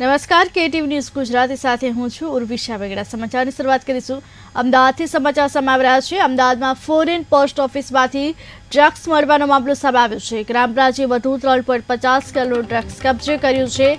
નમસ્કાર, KTV news Gujarati સાથે હું છું ઉર્વિશા વેગડા. સમાચારની શરૂઆત કરીશું. અમદાવાદથી સમાચાર સમાવી રહ્યા છે. અમદાવાદમાં ફોરેન પોસ્ટ ઓફિસમાંથી ડ્રગ્સ મળવાનો મામલો સામે આવ્યો છે. ક્રાઇમ બ્રાન્ચે વધુ ત્રણ પોઈન્ટ પચાસ કિલો ડ્રગ્સ કબજે કર્યું છે.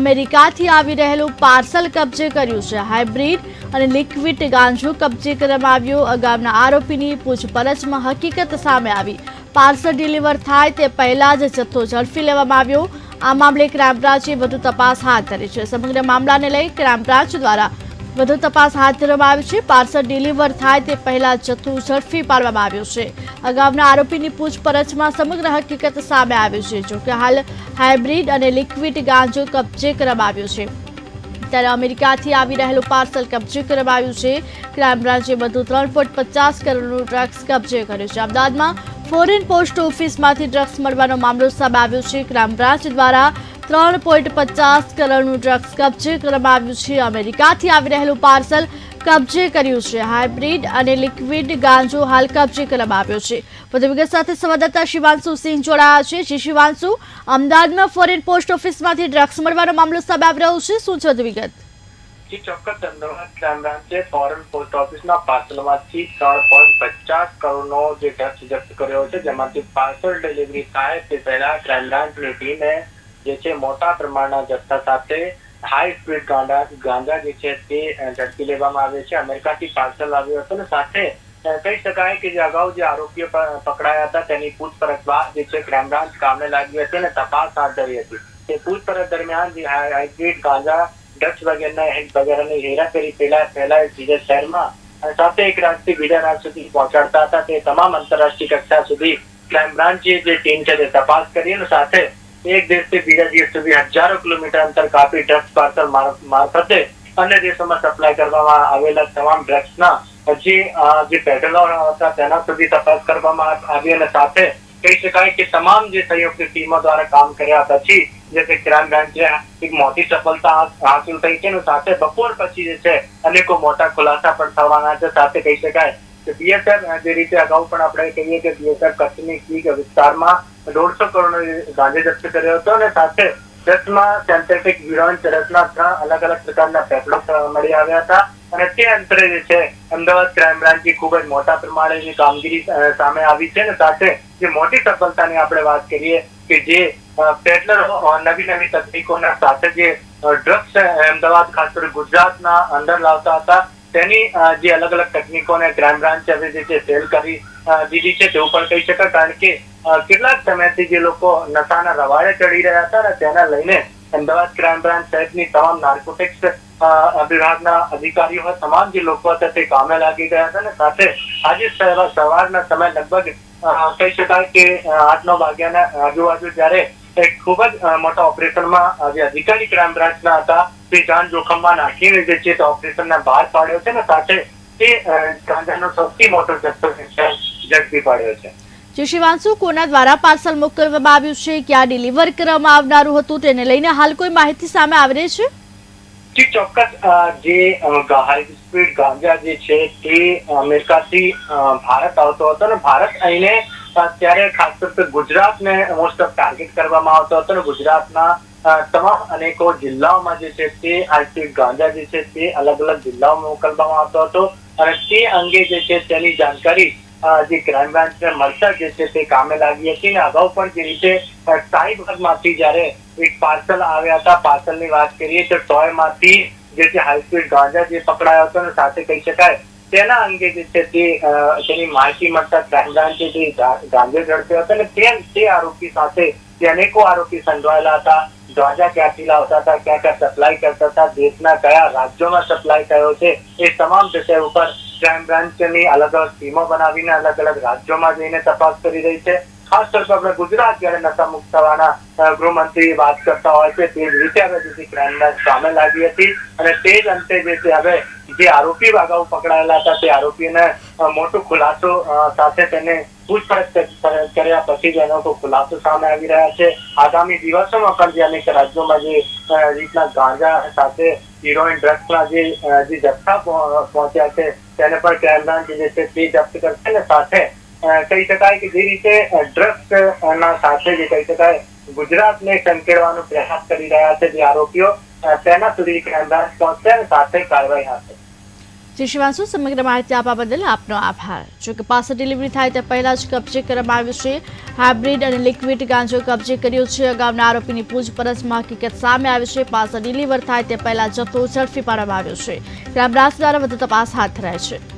અમેરિકાથી આવી રહેલું પાર્સલ કબજે કર્યું છે. હાઇબ્રિડ અને લિક્વિડ ગાંજો કબજે કરવામાં આવ્યો. અગાઉના આરોપીની પૂછપરછમાં હકીકત સામે આવી. પાર્સલ ડિલિવર થાય તે પહેલાં જ જથ્થો ઝડપી લેવામાં આવ્યો. આ મામલે ક્રાઇમબ્રાંચે વધુ તપાસ હાથ ધરી છે. સમગ્ર મામલાને લઈ ક્રાઇમબ્રાંચ દ્વારા વધુ તપાસ હાથ ધરવામાં આવી છે. પાર્સલ ડિલિવર થાય તે પહેલા જથ્થું ઝડપી પાડવામાં આવ્યું છે. અગાઉના આરોપીની પૂછપરછમાં સમગ્ર હકીકત સામે આવી છે. જોકે હાલ હાઇબ્રિડ અને લિક્વિડ ગાંજો કબજે કરવામાં આવ્યો છે. ત્યારે અમેરિકાથી આવી રહેલું પાર્સલ કબજે કરવામાં આવ્યું છે. ક્રાઇમ બ્રાન્ચે વધુ ત્રણ પોઈન્ટ પચાસ કરોડનું ડ્રગ્સ કબજે કર્યું છે. અમદાવાદમાં ફોરેન પોસ્ટ ઓફિસમાંથી ડ્રગ્સ મળવાનો મામલો સામે આવ્યો છે. ક્રાઇમ બ્રાન્ચ દ્વારા ત્રણ પોઈન્ટ પચાસ કરોડનું ડ્રગ્સ કબજે કરવામાં આવ્યું છે. અમેરિકાથી આવી રહેલું પાર્સલ કબજે કર્યું છે. હાઇબ્રિડ અને લિક્વિડ ગાંજો હાલ કબજે કરવામાં આવ્યો છે. વધુ વિગત સાથે સંવાદદાતા શિવાંશુ સિંહ જોડાયા છે. જી શિવાંશુ, અમદાવાદમાં ફોરેન પોસ્ટ ઓફિસમાંથી ડ્રગ્સ મળવાનો મામલો સામે આવી રહ્યો છે. શું છે વધુ વિગત જી, ચોક્કસ, અમદાવાદ છે, ફોરેન પોસ્ટ ઓફિસના પાર્સલમાંથી ત્રણ પોઈન્ટ પચાસ કરોડનો જે ડ્રગ્સ જપ્ત કર્યો છે, જેમાંથી પાર્સલ ડિલિવરી થાય તે પહેલા ક્રાઇમ બ્રાન્ચની ટીમે જે છે મોટા પ્રમાણના જથ્થા સાથે હાઈ સ્પીડ ગાંડા, ગાંજા જે છે તે ઝડપી લેવામાં આવે છે. અમેરિકાથી પાર્સલ આવ્યું હતું અને સાથે કહી શકાય કે જે અગાઉ જે આરોપીઓ પકડાયા હતા તેની પૂછપરછ બાદ જે છે ક્રાઇમ બ્રાન્ચ કામે લાગી હતી અને તપાસ હાથ ધરી હતી. તે પૂછપરછ દરમિયાન જે હાઈ- હાઇબ્રિડ ગાંજા ડ્રગ્સ વગેરેના વગેરેની હેરાફેરી પહેલા પહેલા બીજા શહેરમાં સાથે એક રાજથી બીજા રાજ સુધી પહોંચાડતા હતા. તે તમામ આંતરરાષ્ટ્રીય કક્ષા સુધી ક્રાઇમ બ્રાન્ચની જે ટીમ છે તે તપાસ કરી અને સાથે એક દેશથી બીજા દેશ સુધી હજારો કિલોમીટર અંતર કાપી ડ્રગ્સ પાર્સલ મારફતે અન્ય દેશોમાં સપ્લાય કરવામાં આવેલા તમામ ડ્રગ્સના જે જે પેડલો હતા તેના સુધી તપાસ કરવામાં આવી અને સાથે કહી શકાય કે તમામ જે સંયુક્ત ટીમો દ્વારા કામ કર્યા પછી જે છે ક્રાઇમ છે એક મોટી સફળતા હાંસલ થઈ છે સાથે બપોર પછી જે છે, અનેકો મોટા ખુલાસા પણ થવાના છે. સાથે કહી શકાય કે બીએસએફ જે રીતે અગાઉ પણ આપણે કહીએ કે બીએસએફ કચ્છની કીક વિસ્તારમાં દોઢસો કરોડનો ગાંજો જપ્ત કર્યો હતો અને સાથે દસમાં સેન્થેટિક વિરોન ચરસના ત્રણ અલગ અલગ પ્રકારના પેપડો મળી આવ્યા હતા. અને તે અંતરે જે છે, અમદાવાદ ક્રાઇમ બ્રાન્ચની ખૂબ જ મોટા પ્રમાણેની કામગીરી સામે આવી છે અને સાથે જે મોટી સફળતાની આપણે વાત કરીએ કે જે પેડલરો નવી નવી તકનીકોના સાથે જે ડ્રગ્સ અમદાવાદ, ખાસ કરી ગુજરાતના અંદર લાવતા હતા, તેની જે અલગ અલગ તકનીકોને ક્રાઇમ બ્રાન્ચ જે છે ફેલ કરી દીધી છે, તેવું પણ કહી શકાય, કારણ કે કેટલાક સમયથી જે લોકો નશાના રવાડે ચડી રહ્યા હતા ને તેના લઈને અમદાવાદ ક્રાઇમ બ્રાન્ચ સહિતની તમામ નાર્કોટિક્સ વિભાગના અધિકારીઓ તમામ જે લોકો હતા તે કામે લાગી ગયા હતા અને સાથે આજે સવાર- સવારના સમય લગભગ કહી શકાય કે આઠ નવ વાગ્યાના આજુબાજુ જ્યારે એક ખૂબ જ મોટા ઓપરેશનમાં જે અધિકારી ક્રાઇમ બ્રાન્ચના હતા. તે જાન જોખમમાં નાખીને જે છે તે ઓપરેશનને બહાર પાડ્યો છે ને સાથે તે ગાંજાનો સૌથી મોટો જથ્થો ઝડપી પાડ્યો છે. જે શિવાંશુ કોના દ્વારા પાર્સલ મોકલવામાં આવ્યું છે ક્યાં ડિલિવર કરવામાં આવનારું હતું તેને લઈને હાલ કોઈ માહિતી સામે આવી રહી છે? જે ચોક્કસ જે હાઈ સ્પીડ ગાંજા જે છે તે અમેરિકાથી ભારત આવતો હતો અને ભારત અહીંને ત્યારે ખાસ કરીને ગુજરાતને મોસ્ટ ઓફ ટાર્ગેટ કરવામાં આવતો હતો અને ગુજરાતના તમામ અનેકો જિલ્લાઓમાં જે છે તે હાઈ ગાંજા જે છે તે અલગ અલગ જિલ્લાઓમાં મોકલવામાં આવતો હતો અને તે અંગે જે છે તેની જાણકારી જે ક્રાઇમ બ્રાન્ચને મળતા જે છે તે કામે લાગી હતી અને અગાઉ પણ જે રીતે સાઈબરમાંથી જ્યારે એક પાર્સલ આવ્યા હતા, પાર્સલની વાત કરીએ તો ટોયમાંથી જે છે હાઈ સ્પીડ ગાંજા જે પકડાયો હતો અને સાથે કહી શકાય તેના અંગે જે છે તે તેની માહિતી મળતા ક્રાઇમ બ્રાન્ચે જે ગા- ગાંજો ઝડપ્યો હતો અને તે તે આરોપી સાથે જે અનેકો આરોપી સંડવાયેલા હતા ગાંજા ક્યાંથી લાવતા હતા, ક્યાં ક્યાં સપ્લાય કરતા હતા, દેશના કયા રાજ્યોમાં સપ્લાય થયો છે, એ તમામ વિષય ઉપર ક્રાઇમ બ્રાન્ચની અલગ અલગ ટીમો બનાવીને અલગ અલગ રાજ્યોમાં જઈને તપાસ કરી રહી છે. ખાસ કરીને આપણે ગુજરાત જયારે નશા મુક્ત થવાના ગૃહમંત્રી વાત કરતા હોય છે, તે જ રીતે હવે જે ક્રાઇમના સામે લાગી હતી. અને તે જ અંતે જે છે હવે જે આરોપી અગાઉ પકડાયેલા હતા, તે આરોપીને મોટો ખુલાસો સાથે તેને પૂછપરછ કર્યા પછી જ એનો ખુલાસો સામે આવી રહ્યા છે. આગામી દિવસોમાં પણ જે અનેક રાજ્યોમાં જે રીતના ગાંજા સાથે હિરોઈન ડ્રગ્સના જે જે જથ્થા પહોંચ્યા છે, તેને પણ ક્રાઇમ બ્રાન્ચ જે છે તે જપ્ત કરશે ને સાથે કહી શકાય કે જે રીતે ડ્રગ્સ ના સાથે જે કહી શકાય, ગુજરાતને સંકેડવાનો પ્રયાસ કરી રહ્યા છે જે આરોપીઓ તેના સુધી બ્રાન્ચ પહોંચશે અને સાથે કાર્યવાહી હાથ શિવાંશુ, સમગ્ર માહિતી આપવા બદલ આપનો આભાર. જો કે પાસે ડિલિવરી થાય તે પહેલાં જ કબજે કરવામાં આવ્યું છે. હાઇબ્રિડ અને લિક્વિડ ગાંજો કબજે કર્યો છે. અગાઉના આરોપીની પૂછપરછમાં હકીકત સામે આવી છે. પાસે ડિલિવર થાય તે પહેલા જથ્થો ઝડપી પાડવામાં આવ્યો છે. ક્રાઇમ બ્રાન્ચ દ્વારા વધુ તપાસ હાથ ધરાય છે.